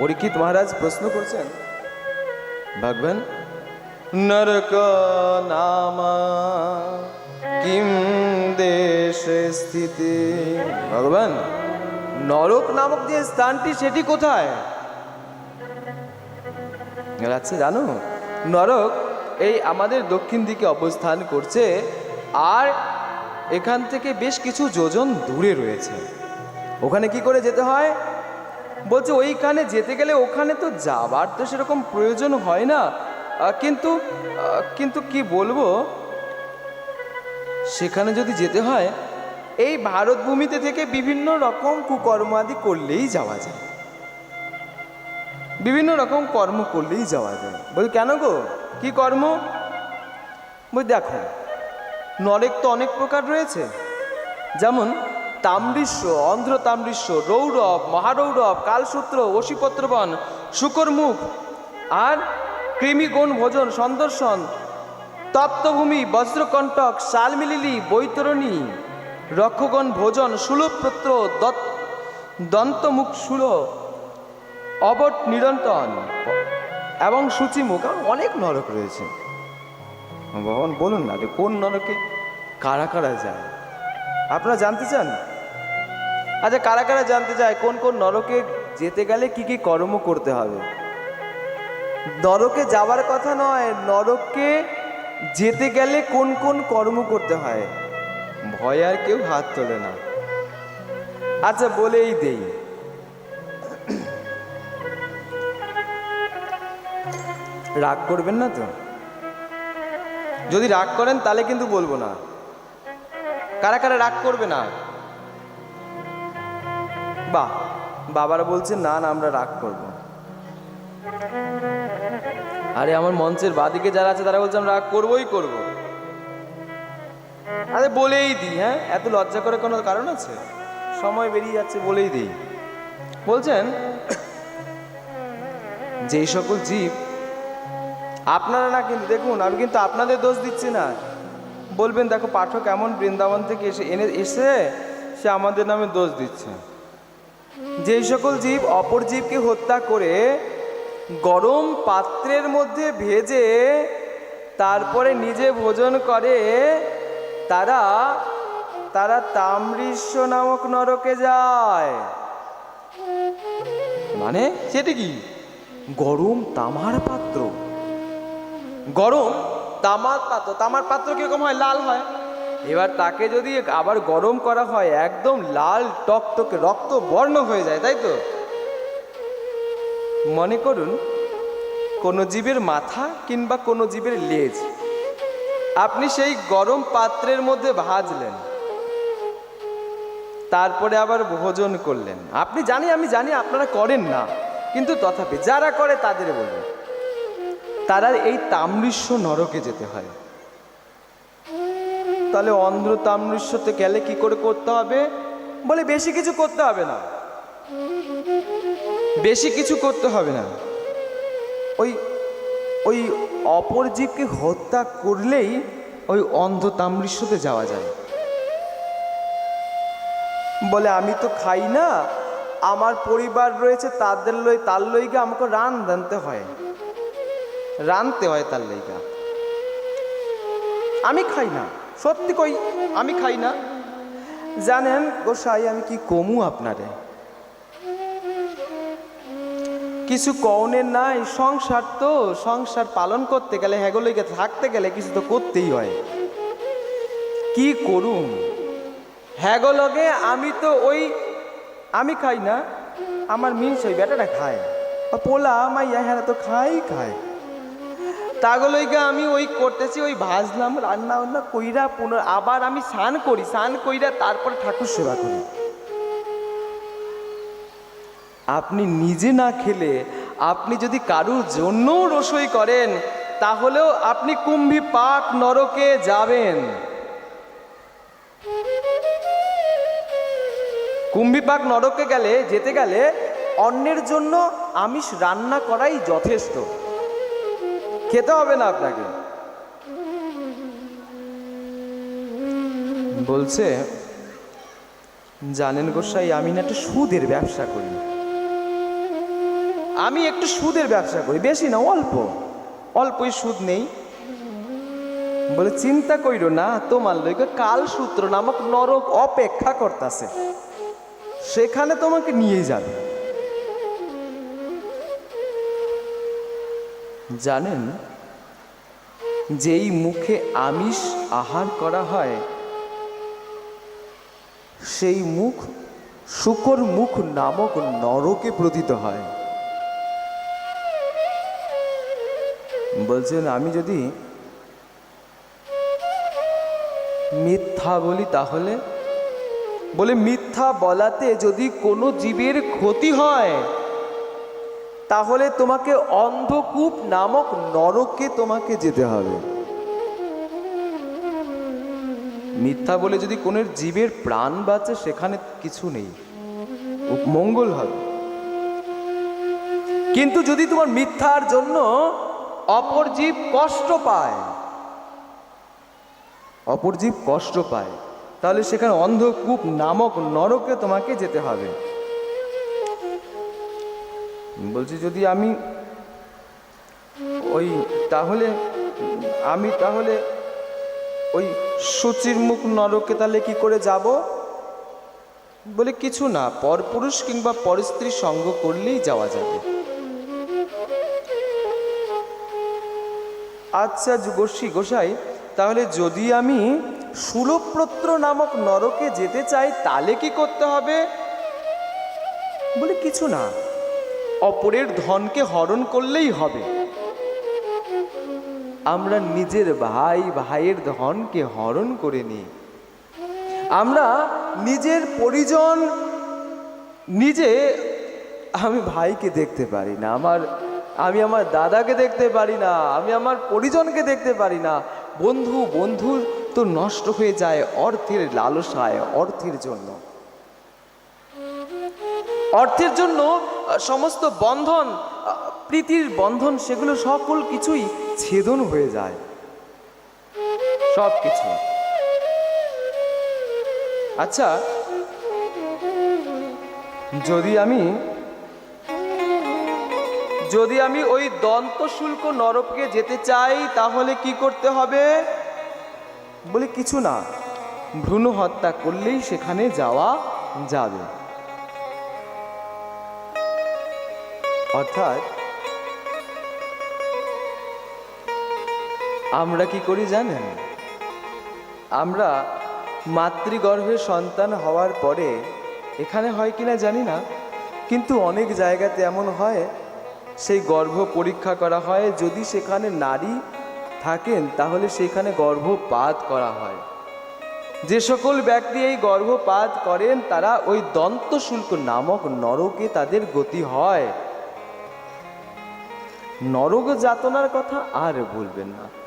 পরীক্ষিত মহারাজ প্রশ্ন করছেন, ভগবান, নরক নাম কিম দেশে স্থিতি? ভগবান, নরক নামক যে স্থানটি সেটি কোথায়? আচ্ছা জানো, নরক এই আমাদের দক্ষিণ দিকে অবস্থান করছে আর এখান থেকে বেশ কিছু যোজন দূরে রয়েছে। ওখানে কি করে যেতে হয়? বলছে, ওইখানে যেতে গেলে ওখানে তো যাবার তো সেরকম প্রয়োজন হয় না। কিন্তু কিন্তু কি বলব? সেখানে যদি যেতে হয়, এই ভারত ভূমিতে থেকে বিভিন্ন রকম কুকর্ম আদি করলেই যাওয়া যায়। বিভিন্ন রকম কর্ম করলেই যাওয়া যায়। বলি কেন গো? কি কর্ম? বলি দেখো, নরেক তো অনেক প্রকার রয়েছে। যেমন তাম্রিশ্ব অন্ধ্র তাম্রিশ্ব রৌরব, মহারৌরব, কালসূত্র অশিপত্রবন শুকরমুখ আর কৃমিগণ ভোজন, সন্দর্শন তত্ত্বভূমি বজ্রকণ্টক শালমিলিলি বৈতরণী, রক্ষগণ ভোজন, সুলভপত্র দন্তমুখ সুল অবট নিরন্তন এবং সূচিমুখ। অনেক নরক রয়েছে। ভগবান বলুন না যে কোন নরকে কারা কারা যায়। আপনারা জানতে চান? আচ্ছা কারা কারা জানতে চায়? কোন কোন নরকে যেতে গেলে কি কি কর্ম করতে হবে? নরকে যাওয়ার কথা নয়, নরকে যেতে গেলে কোন কোন কর্ম করতে হয়? ভয় আর কেউ হাত তোলে না। আচ্ছা বলেই দেই। রাগ করবেন না তো? যদি রাগ করেন, তাহলে কিন্তু বলব না। কারা কারা রাগ করবে না। বাহ, বাবারা বলছে, না না, আমরা রাগ করব। আরে, আমার মঞ্চের বাদিকে যারা আছে, তারা বলছে, আমরা রাগ করবোই করব। আরে, বলেই দিই হ্যাঁ? এত লজ্জা করে কোনো কারণ আছে? সময় বেরিয়ে যাচ্ছে, বলেই দিই। বলছেন যেই সকল জীব, আপনারা না কিন্তু, দেখুন, আমি কিন্তু আপনাদের দোষ দিচ্ছি না। বলবেন, দেখো, পাঠক এমন বৃন্দাবন থেকে এসে এনে, এসে সে আমাদের নামে দোষ দিচ্ছে। যেই সকল জীব অপর জীবকে হত্যা করে গরম পাত্রের মধ্যে ভেজে তারপরে নিজে ভোজন করে, তারা তারা তাম্রিশ্ব নামক নরকে যায়। মানে সেটা কি? গরম তামার পাত্র। গরম তামার পাত্র তামার পাত্র কীরকম হয়? লাল হয়। এবার তাকে যদি আবার গরম করা হয়, একদম লাল টকটকে রক্ত বর্ণ হয়ে যায়, তাই তো? মনে করুন, কোনো জীবের মাথা কিংবা কোনো জীবের লেজ, আপনি সেই গরম পাত্রের মধ্যে ভাজলেন। তারপরে আবার ভোজন করলেন। আপনি জানি, আমি জানি, আপনারা করেন না। কিন্তু তথাপি যারা করে, তাদের বলুন তারা এই তাম্রিশ্ব নরকে যেতে হয়। তাহলে অন্ধ্র তাম্রিশ্বতে গেলে কি করে করতে হবে? বলে বেশি কিছু করতে হবে না। বেশি কিছু করতে হবে না। ওই ওই অপর জীবকে হত্যা করলেই ওই অন্ধ তাম্রিশ্বতে যাওয়া যায়। বলে আমি তো খাই না, আমার পরিবার রয়েছে, তাদের লই, তার লইগে আমাকে রান রানতে হয়। রানতে হয় তার লইগা আমি খাই না, সত্যি কই, আমি খাই না। জানেন গোসাই, আমি কি কমু আপনারে? কিছু কওনের নাই, সংসার তো, সংসার পালন করতে গেলে হ্যাগোলইকে থাকতে গেলে কিছু তো করতেই হয়। কি করুম? হ্যাগোলগে আমি তো ওই, আমি খাই না, আমার মিনস ওই বেটাটা খায়। পোলা, মাইয়া হ্যাঁ তো খাই খায়। তাগুলোইকে আমি ওই করতেছি, ওই ভাজলাম, রান্না বান্না কইরা পুনর আবার আমি স্নান করি, স্নান কইরা তারপর ঠাকুর সেবা করি। আপনি নিজে না খেলে, আপনি যদি কারুর জন্যও রসই করেন, তাহলেও আপনি কুম্ভী পাক নরকে যাবেন। কুম্ভীপাক নরকে গেলে, যেতে গেলে অন্যের জন্য আমিষ রান্না করাই যথেষ্ট। খেতে হবে না আপনাকে। বলছে, জানেন গোসাই, আমি না একটা সুদের ব্যবসা করি। আমি একটু সুদের ব্যবসা করি, বেশি না, অল্প। অল্পই সুদ নেই। বলে, চিন্তা কইরো না, তোমার লইকে কাল সূত্র নামক নরক অপেক্ষা করতেছে। সেখানে তোমাকে নিয়ে যাবে। জানেন, যেই মুখে আমিষ আহার করা হয়, সেই মুখ শুকর মুখ নামক নরকে প্রতীত হয়। বলছেন, আমি যদি মিথ্যা বলি তাহলে? বলে, মিথ্যা বলাতে যদি কোনো জীবের ক্ষতি হয় তাহলে তোমাকে অন্ধকূপ নামক নরকে তোমাকে যেতে হবে। মিথ্যা বলে যদি কোনো জীবের প্রাণ বাঁচে, সেখানে কিছু নেই। মঙ্গল হবে। কিন্তু যদি তোমার মিথ্যার জন্য অপর জীব কষ্ট পায়, অপর জীব কষ্ট পায়, তাহলে সেখানে অন্ধকূপ নামক নরকে তোমাকে যেতে হবে। বলছি, যদি আমি ওই তাহলে, আমি তাহলে ওই সূচির মুখ নরকে তাহলে কি করে যাব? বলে কিছু না পরপুরুষ কিংবা পরস্ত্রী সঙ্গ করলেই যাওয়া যাবে। আচ্ছা গোস্বী গোসাই, তাহলে যদি আমি সুলপ্রত্র নামক নরকে যেতে চাই, তাহলে কি করতে হবে? বলে কিছু না। অপরের ধনকে হরণ করলেই হবে। আমরা নিজের ভাই ভাইয়ের ধনকে হরণ করে নিই। আমরা নিজের পরিজন নিজে আমি ভাইকে দেখতে পারি না, আমার, আমি আমার দাদাকে দেখতে পারি না, আমি আমার পরিজনকে দেখতে পারি না। বন্ধু বন্ধু তো নষ্ট হয়ে যায় অর্থের লালসায়, অর্থের জন্য। অর্থের জন্য সমস্ত বন্ধন প্রীতির বন্ধন, সেগুলো সকল কিছুই ছেদন হয়ে যায়। সব কিছু আচ্ছা যদি আমি যদি আমি ওই দন্ত শুল্ক নরকে যেতে চাই, তাহলে কি করতে হবে? বলে, কিছু না। ভ্রূণ হত্যা করলেই সেখানে যাওয়া যাবে। অর্থাৎ, আমরা কি করি জানেন? আমরা মাতৃগর্ভে সন্তান হওয়ার পরে, এখানে হয় কিনা জানি না, কিন্তু অনেক জায়গাতে এমন হয়, সেই গর্ভ পরীক্ষা করা হয়, যদি সেখানে নারী থাকেন, তাহলে সেখানে গর্ভপাত করা হয়। যে সকল ব্যক্তি এই গর্ভপাত করেন, তারা ওই দন্তশুল্ক নামক নরকে তাদের গতি হয়। নরক যাতনার কথা আর বলবেন না।